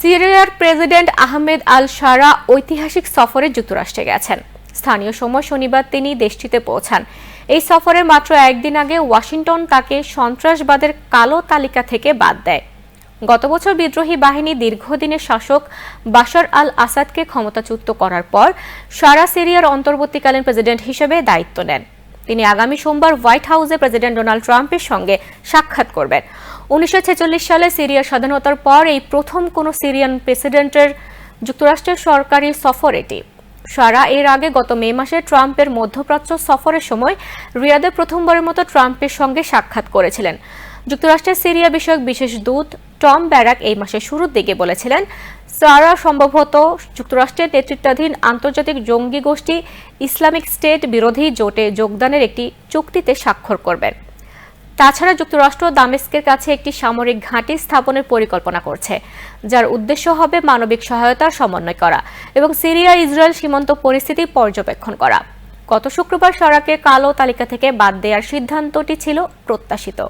সিরিয়ার প্রেসিডেন্ট আহমেদ আল সারা ঐতিহাসিক সফরে যুক্তরাষ্ট্রে গেছেন। স্থানীয় সময় শনিবার তিনি দেশটিতে পৌঁছান। এই সফরের মাত্র একদিন আগে ওয়াশিংটন তাকে সন্ত্রাসবাদের কালো তালিকা থেকে বাদ দেয়। গত বছর বিদ্রোহী বাহিনী দীর্ঘদিনের শাসক বাশার আল আসাদকে ক্ষমতাচ্যুত করার পর সারা সিরিয়ার অন্তর্বর্তীকালীন প্রেসিডেন্ট হিসেবে দায়িত্ব নেন। তিনি আগামী সোমবার হোয়াইট হাউসে প্রেসিডেন্ট ডোনাল্ড ট্রাম্পের সঙ্গে সাক্ষাৎ করবেন। উনিশশো ছেচল্লিশ সালে সিরিয়ার স্বাধীনতার পর এই প্রথম কোনো সিরিয়ান প্রেসিডেন্টের যুক্তরাষ্ট্রের সরকারি সফর এটি সারা এর আগে গত মে মাসে ট্রাম্পের মধ্যপ্রাচ্য সফরের সময় রিয়াদে প্রথমবারের মতো ট্রাম্পের সঙ্গে সাক্ষাৎ করেছিলেন। যুক্তরাষ্ট্রের সিরিয়া বিষয়ক বিশেষ দূত টম ব্যারাক এই মাসের শুরুর দিকে বলেছিলেন, সারা সম্ভবত যুক্তরাষ্ট্রের নেতৃত্বাধীন আন্তর্জাতিক জঙ্গি গোষ্ঠী ইসলামিক স্টেট বিরোধী জোটে যোগদানের একটি চুক্তিতে স্বাক্ষর করবেন। তাছাড়া যুক্তরাষ্ট্র দামেস্কের কাছে একটি সামরিক ঘাঁটি স্থাপনের পরিকল্পনা করছে, যার উদ্দেশ্য হবে মানবিক সহায়তার সমন্বয় করা এবং সিরিয়া ইসরায়েল সীমান্ত পরিস্থিতি পর্যবেক্ষণ করা। গত শুক্রবার সারাকে কালো তালিকা থেকে বাদ দেওয়ার সিদ্ধান্তটি ছিল প্রত্যাশিত।